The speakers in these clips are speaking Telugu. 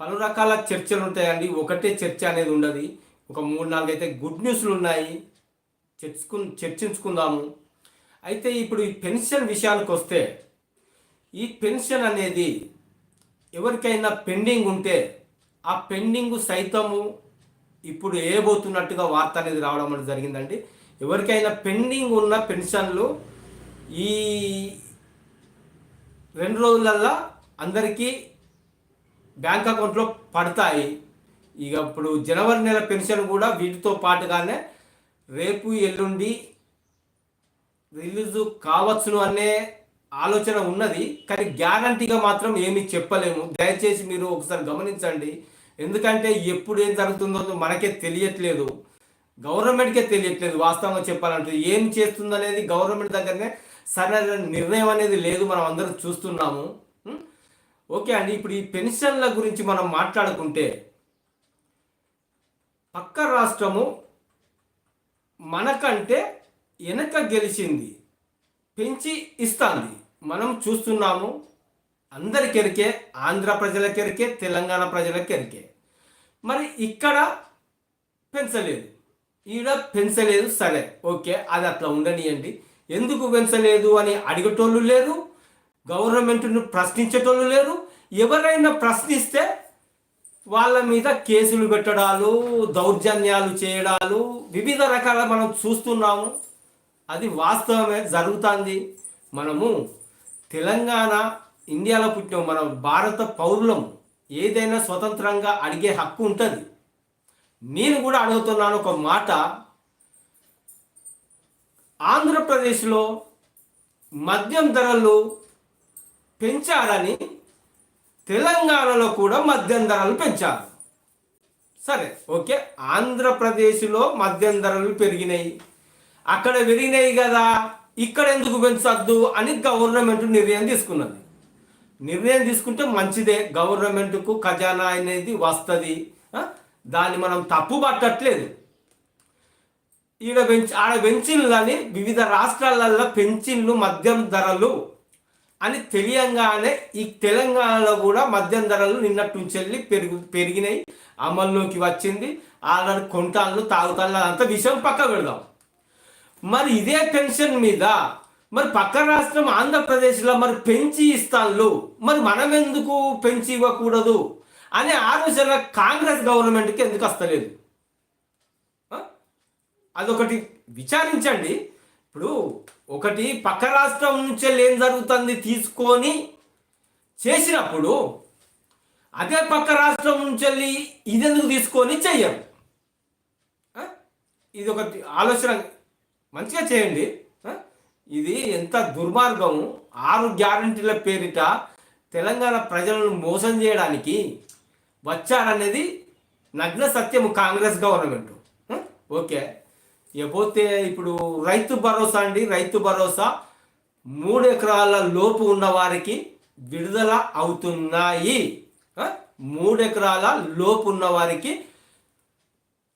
పలు రకాల చర్చలు ఉంటాయండి. ఒకటే చర్చ అనేది ఉండదు. ఒక మూడు నాలుగు అయితే గుడ్ న్యూస్లు ఉన్నాయి. చర్చకు చర్చించుకుందాము. అయితే ఇప్పుడు ఈ పెన్షన్ విషయానికి వస్తే ఈ పెన్షన్ అనేది ఎవరికైనా పెండింగ్ ఉంటే ఆ పెండింగ్ సైతము ఇప్పుడు వేయబోతున్నట్టుగా వార్త అనేది రావడం అనేది జరిగిందండి. ఎవరికైనా పెండింగ్ ఉన్న పెన్షన్లు ఈ రెండు రోజులల్లా అందరికీ బ్యాంక్ అకౌంట్లో పడతాయి. ఇక ఇప్పుడు జనవరి నెల పెన్షన్ కూడా వీటితో పాటుగానే రేపు ఎల్లుండి రిలీజ్ కావచ్చును అనే ఆలోచన ఉన్నది. కానీ గ్యారంటీగా మాత్రం ఏమీ చెప్పలేము. దయచేసి మీరు ఒకసారి గమనించండి. ఎందుకంటే ఎప్పుడు ఏం జరుగుతుందో మనకే తెలియట్లేదు. గవర్నమెంట్కే తెలియట్లేదు వాస్తవంగా చెప్పాలంటే. ఏం చేస్తుందనేది గవర్నమెంట్ దగ్గరనే సరైన నిర్ణయం అనేది లేదు. మనం అందరం చూస్తున్నాము. ఓకే అండి ఇప్పుడు ఈ పెన్షన్ల గురించి మనం మాట్లాడుకుంటే పక్క రాష్ట్రము మనకంటే వెనక గెలిచింది పెంచి ఇస్తాంది. మనం చూస్తున్నాము అందరికెరికే ఆంధ్ర ప్రజలకెరికే తెలంగాణ ప్రజలకెరికే మరి ఇక్కడ పెంచలేదు. ఈడ పెంచలేదు సరే ఓకే అది అట్లా ఉండనియండి. ఎందుకు పెంచలేదు అని అడిగేటోళ్ళు లేరు గవర్నమెంట్ను ప్రశ్నించేటోళ్ళు లేరు. ఎవరైనా ప్రశ్నిస్తే వాళ్ళ మీద కేసులు పెట్టడాలు దౌర్జన్యాలు చేయడాలు వివిధ రకాల మనం చూస్తున్నాము. అది వాస్తవమే జరుగుతుంది. మనము తెలంగాణ ఇండియాలో పుట్టిన మన భారత పౌరులం ఏదైనా స్వతంత్రంగా అడిగే హక్కు ఉంటుంది. నేను కూడా అడుగుతున్నాను ఒక మాట. ఆంధ్రప్రదేశ్లో మద్యం ధరలు పెంచారని తెలంగాణలో కూడా మద్యం ధరలు పెంచారు. సరే ఓకే ఆంధ్రప్రదేశ్లో మద్యం ధరలు పెరిగినాయి. అక్కడ పెరిగినాయి కదా ఇక్కడ ఎందుకు పెంచద్దు అని గవర్నమెంట్ నిర్ణయం తీసుకున్నది. నిర్ణయం తీసుకుంటే మంచిదే గవర్నమెంట్కు ఖజానా అనేది వస్తుంది. దాన్ని మనం తప్పు పట్టట్లేదు. ఈడ పెంచి ఆడ పెంచిన్లని వివిధ రాష్ట్రాలలో పెంచిన్లు మద్యం ధరలు అని తెలియంగానే ఈ తెలంగాణలో కూడా మద్యం ధరలు నిన్నట్టు నుంచి వెళ్ళి పెరుగు పెరిగినాయి. అమల్లోకి వచ్చింది. ఆల్రెడీ కొంటాళ్ళు తాగుతాళ్ళు అంత విషయం పక్క పెడదాం. మరి ఇదే పెన్షన్ మీద మరి పక్క రాష్ట్రం ఆంధ్రప్రదేశ్లో మరి పెంచి ఇస్తాళ్ళు మరి మనం ఎందుకు పెంచి ఇవ్వకూడదు అనే ఆలోచన కాంగ్రెస్ గవర్నమెంట్కి ఎందుకు వస్తలేదు? అదొకటి విచారించండి. ఇప్పుడు ఒకటి పక్క రాష్ట్రం నుంచే ఏం జరుగుతుంది తీసుకొని చేసినప్పుడు అదే పక్క రాష్ట్రం నుంచి వెళ్ళి ఇదెందుకు తీసుకొని చెయ్యరు? ఇది ఒకటి ఆలోచన. మంచిగా చేయండి. ఇది ఎంత దుర్మార్గం ఆరు గ్యారంటీల పేరిట తెలంగాణ ప్రజలను మోసం చేయడానికి వచ్చారనేది నగ్న సత్యము కాంగ్రెస్ గవర్నమెంట్. ఓకే. ఇకపోతే ఇప్పుడు రైతు భరోసా అండి రైతు భరోసా. మూడు ఎకరాల లోపు ఉన్న వారికి విడుదల అవుతున్నాయి. మూడు ఎకరాల లోపు ఉన్న వారికి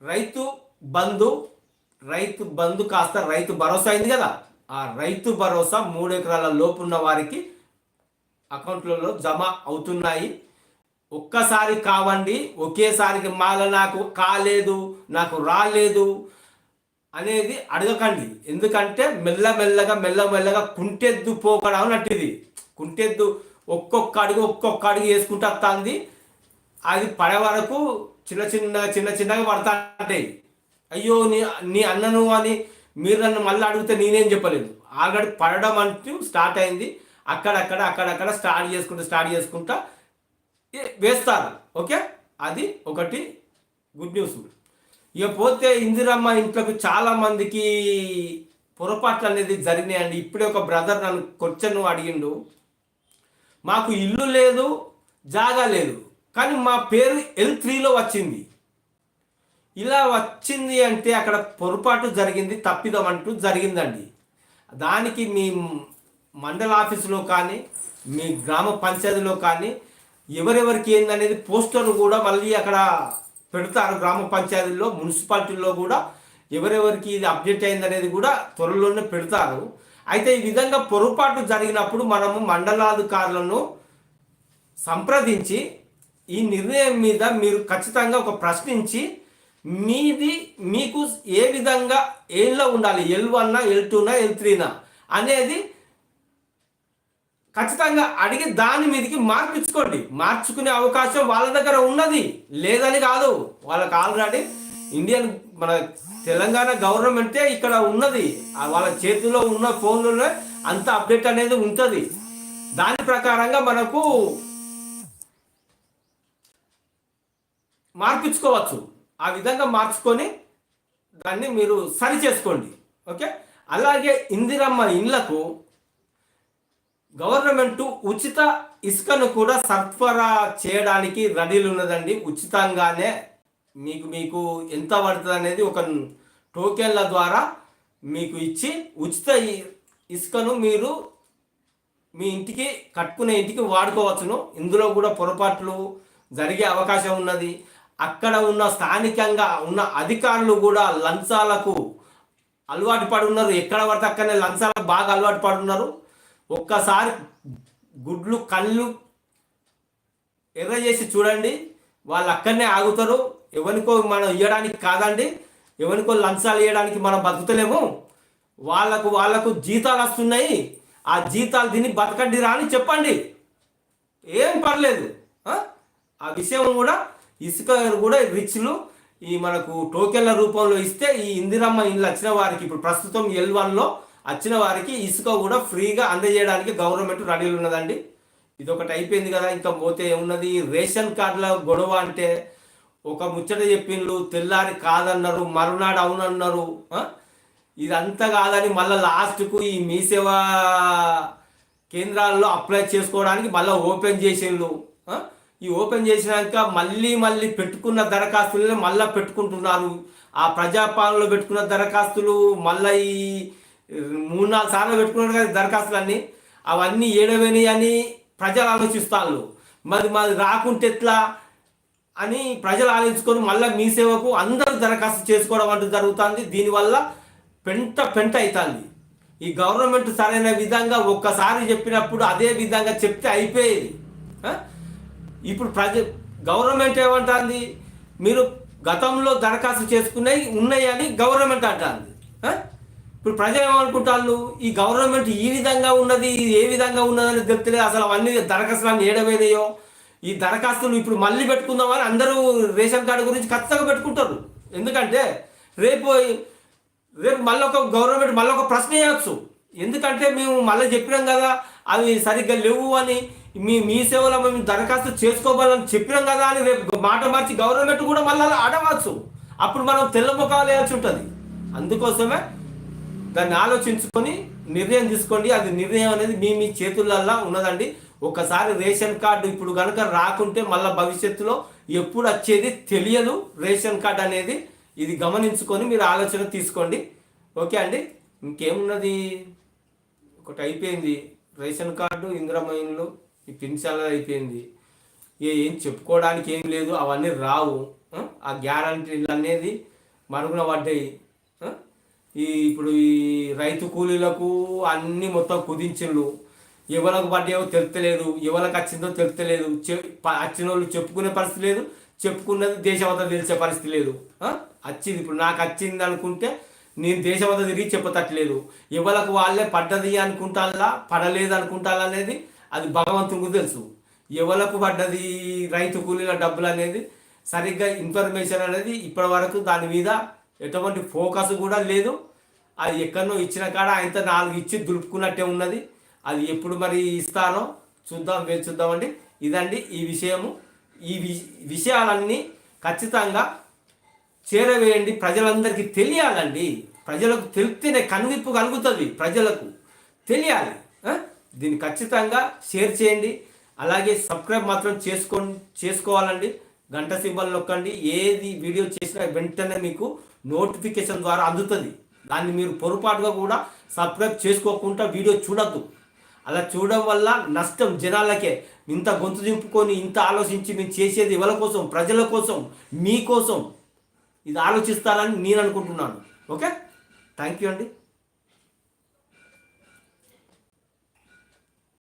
రైతు బంధు రైతు బంధు కాస్త రైతు భరోసా అయింది కదా. ఆ రైతు భరోసా మూడు ఎకరాల లోపు ఉన్న వారికి అకౌంట్లలో జమ అవుతున్నాయి. ఒక్కసారి కావండి ఒకేసారికి మాల నాకు కాలేదు నాకు రాలేదు. అనేది అడగకండి. ఎందుకంటే మెల్లమెల్లగా మెల్లమెల్లగా కుంటెద్దు పోకడం అన్నట్టు కుంటెద్దు ఒక్కొక్క అడుగు ఒక్కొక్క అడుగు వేసుకుంటూ వస్తుంది. అది పడే వరకు చిన్న చిన్న చిన్న చిన్నగా పడతా ఉంటాయి అయ్యో నీ నీ అన్నను అని మీరు నన్ను మళ్ళీ అడిగితే నేనేం చెప్పలేదు ఆల్రెడీ పడడం అంటూ స్టార్ట్ అయింది. అక్కడక్కడ అక్కడక్కడ స్టార్ట్ చేసుకుంటూ స్టార్ట్ చేసుకుంటా వేస్తారు. ఓకే? అది ఒకటి గుడ్ న్యూస్. ఇక పోతే ఇందిరమ్మ ఇంట్లోకి చాలా మందికి పొరపాట్లు అనేది జరిగినాయండి. ఇప్పుడే ఒక బ్రదర్ నన్ను క్వశ్చన్ అడిగిండు. మాకు ఇల్లు లేదు జాగా లేదు. కానీ మా పేరు ఎల్ త్రీలో వచ్చింది. ఇలా వచ్చింది అంటే అక్కడ పొరపాటు జరిగింది తప్పిదం అంటూ జరిగిందండి. దానికి మీ మండల ఆఫీసులో కానీ మీ గ్రామ పంచాయతీలో కానీ ఎవరెవరికి ఏందనేది పోస్టర్ కూడా మళ్ళీ అక్కడ పెడతారు గ్రామ పంచాయతీల్లో మున్సిపాలిటీల్లో కూడా. ఎవరెవరికి ఇది అప్డేట్ అయిందనేది కూడా త్వరలోనే పెడతారు. అయితే ఈ విధంగా పొరపాటు జరిగినప్పుడు మనము మండలాధికారులను సంప్రదించి ఈ నిర్ణయం మీద మీరు ఖచ్చితంగా ఒక ప్రశ్నించి మీది మీకు ఏ విధంగా ఏళ్ళలో ఉండాలి? ఎల్ వన్నా ఎల్ టూనా ఎల్ త్రీనా అనేది ఖచ్చితంగా అడిగి దాని మీదకి మార్పించుకోండి మార్చుకునే అవకాశం వాళ్ళ దగ్గర ఉన్నది. లేదని కాదు. వాళ్ళకి ఆల్రెడీ ఇండియన్ మన తెలంగాణ గవర్నమెంటే ఇక్కడ ఉన్నది. ఆ వాళ్ళ చేతిలో ఉన్న ఫోన్లోనే అంత అప్డేట్ అనేది ఉంటుంది. దాని ప్రకారంగా మనకు మార్పించుకోవచ్చు ఆ విధంగా మార్చుకొని దాన్ని మీరు సరి చేసుకోండి. ఓకే? అలాగే ఇందిరమ్మ ఇండ్లకు గవర్నమెంట్ ఉచిత ఇసుకను కూడా సరఫరా చేయడానికి రెడీలు ఉన్నదండి. ఉచితంగానే మీకు మీకు ఎంత పడుతుంది అనేది ఒక టోకెన్ల ద్వారా మీకు ఇచ్చి ఉచిత ఇసుకను మీరు మీ ఇంటికి కట్టుకునే ఇంటికి వాడుకోవచ్చును. ఇందులో కూడా పొరపాట్లు జరిగే అవకాశం ఉన్నది. అక్కడ ఉన్న స్థానికంగా ఉన్న అధికారులు కూడా లంచాలకు అలవాటు పడి ఉన్నారు. ఎక్కడ పడితే అక్కడనే లంచాలకు బాగా అలవాటు పడి ఉన్నారు. ఒక్కసారి గుడ్లు కళ్ళు ఎర్ర చేసి చూడండి. వాళ్ళు అక్కడనే ఆగుతారు. ఎవరికో మనం ఇవ్వడానికి కాదండి. ఎవరికో లంచాలు ఇవ్వడానికి మనం బతుకుతలేము. వాళ్ళకు వాళ్ళకు జీతాలు వస్తున్నాయి. ఆ జీతాలు తిని బతకండి రా అని చెప్పండి. ఏం పర్లేదు. ఆ? ఆ విషయం కూడా ఇసుక కూడా రిచ్లు. ఈ మనకు టోకెన్ల రూపంలో ఇస్తే ఈ ఇందిరమ్మ ఇల్లు వచ్చిన వారికి ఇప్పుడు ప్రస్తుతం ఎల్ వన్లో వచ్చిన వారికి ఇసుక కూడా ఫ్రీగా అందజేయడానికి గవర్నమెంట్ రెడీలు ఉన్నదండి. ఇది ఒకటి అయిపోయింది కదా ఇంకా పోతే ఏమున్నది? రేషన్ కార్డుల గొడవ అంటే ఒక ముచ్చట చెప్పిండ్రు తెల్లారి కాదన్నారు మరునాడు అవునన్నారు ఇదంతా కాదని మళ్ళీ లాస్ట్కు ఈ మీ సేవ కేంద్రాల్లో అప్లై చేసుకోవడానికి మళ్ళీ ఓపెన్ చేసిండ్రు ఈ ఓపెన్ చేసినాక మళ్ళీ మళ్ళీ పెట్టుకున్న దరఖాస్తులనే మళ్ళీ పెట్టుకుంటున్నారు. ఆ ప్రజాపాలనలో పెట్టుకున్న దరఖాస్తులు మళ్ళీ ఈ మూడు నాలుగు సార్లు పెట్టుకున్నారు కదా దరఖాస్తులన్నీ. అవన్నీ ఏడవని అని ప్రజలు ఆలోచిస్తాను మరి మాది రాకుంటే ఎట్లా అని ప్రజలు ఆలోచించుకొని మళ్ళీ మీ సేవకు అందరూ దరఖాస్తు చేసుకోవడం అంటూ జరుగుతుంది. దీనివల్ల పెంట పెంట అవుతుంది ఈ గవర్నమెంట్ సరైన విధంగా ఒక్కసారి చెప్పినప్పుడు అదే విధంగా చెప్తే అయిపోయేది. ఇప్పుడు ప్రజ గవర్నమెంట్ ఏమంటుంది? మీరు గతంలో దరఖాస్తు చేసుకున్నాయి ఉన్నాయని గవర్నమెంట్ అంటుంది. ఇప్పుడు ప్రజలు ఏమనుకుంటారు ఈ గవర్నమెంట్ ఈ విధంగా ఉన్నది ఇది ఏ విధంగా ఉన్నదని చెప్తలేదు అసలు అవన్నీ దరఖాస్తులు ఏడవేదయో ఈ దరఖాస్తులు ఇప్పుడు మళ్ళీ పెట్టుకుందామని అందరూ రేషన్ కార్డు గురించి ఖచ్చితంగా పెట్టుకుంటారు. ఎందుకంటే రేపు రేపు మళ్ళీ ఒక గవర్నమెంట్ మళ్ళీ ఒక ప్రశ్న వేయచ్చు. ఎందుకంటే మేము మళ్ళీ చెప్పినాం కదా అవి సరిగ్గా లేవు అని. మీ మీ సేవలో మేము దరఖాస్తు చేసుకోవాలని చెప్పినాం కదా అని రేపు మాట మార్చి గవర్నమెంట్ కూడా మళ్ళీ అలా అడగవచ్చు అప్పుడు మనం తెల్ల ముఖాలు వేయాల్సి ఉంటుంది. అందుకోసమే దాన్ని ఆలోచించుకొని నిర్ణయం తీసుకోండి. అది నిర్ణయం అనేది మీ మీ చేతులల్లా ఉన్నదండి. ఒకసారి రేషన్ కార్డు ఇప్పుడు కనుక రాకుంటే మళ్ళీ భవిష్యత్తులో ఎప్పుడు వచ్చేది తెలియదు. రేషన్ కార్డు అనేది ఇది గమనించుకొని మీరు ఆలోచన తీసుకోండి. ఓకే అండి? ఇంకేమున్నది? ఒకటి అయిపోయింది. రేషన్ కార్డు ఇంద్రమైన్లు ఈ పింఛన్లు అయిపోయింది. ఏ ఏం చెప్పుకోవడానికి ఏం లేదు. అవన్నీ రావు. ఆ? గ్యారంటీలు అనేది మరుగున పడ్డాయి. ఈ ఇప్పుడు ఈ రైతు కూలీలకు అన్ని మొత్తం కుదించిండ్రు ఎవరికి పడ్డాయో తెలుస్తలేదు ఎవరికి వచ్చిందో తెలుస్తలేదు వచ్చిన వాళ్ళు చెప్పుకునే పరిస్థితి లేదు చెప్పుకున్నది దేశమంతా తెలిసే పరిస్థితి లేదు. వచ్చింది. ఇప్పుడు నాకు వచ్చింది అనుకుంటే నేను దేశమంతా తిరిగి చెప్పతట్లేదు. ఎవరికి వాళ్ళే పడ్డది అనుకుంటాలా పడలేదు అనుకుంటాలా అనేది అది భగవంతునికి తెలుసు. ఎవలకు పడ్డది రైతు కూలీల డబ్బులు అనేది సరిగ్గా ఇన్ఫర్మేషన్ అనేది ఇప్పటి వరకు దాని మీద ఎటువంటి ఫోకస్ కూడా లేదు. అది ఎక్కడనో ఇచ్చిన కాడ ఆయనతో నాలుగు ఇచ్చి దులుపుకున్నట్టే ఉన్నది. అది ఎప్పుడు మరి ఇస్తారో చూద్దాం వేచి చూద్దామండి. ఇదండి ఈ విషయము. ఈ విషయాలన్నీ ఖచ్చితంగా చేరవేయండి. ప్రజలందరికీ తెలియాలండి. ప్రజలకు తెలిస్తేనే కనువిప్పు కలుగుతుంది ప్రజలకు. తెలియాలి. దీన్ని ఖచ్చితంగా షేర్ చేయండి. అలాగే సబ్స్క్రైబ్ మాత్రం చేసుకో చేసుకోవాలండి. గంట సింబల్ నొక్కండి. ఏది వీడియో చేసినా వెంటనే మీకు నోటిఫికేషన్ ద్వారా అందుతుంది. దాన్ని మీరు పొరపాటుగా కూడా సబ్స్క్రైబ్ చేసుకోకుండా వీడియో చూడద్దు. అలా చూడడం వల్ల నష్టం జనాలకే. ఇంత గొంతు దింపుకొని ఇంత ఆలోచించి మేము చేసేది ఎవరి కోసం? ప్రజల కోసం? మీకోసం ఇది ఆలోచిస్తారని నేను అనుకుంటున్నాను. ఓకే? థ్యాంక్ యూ అండి.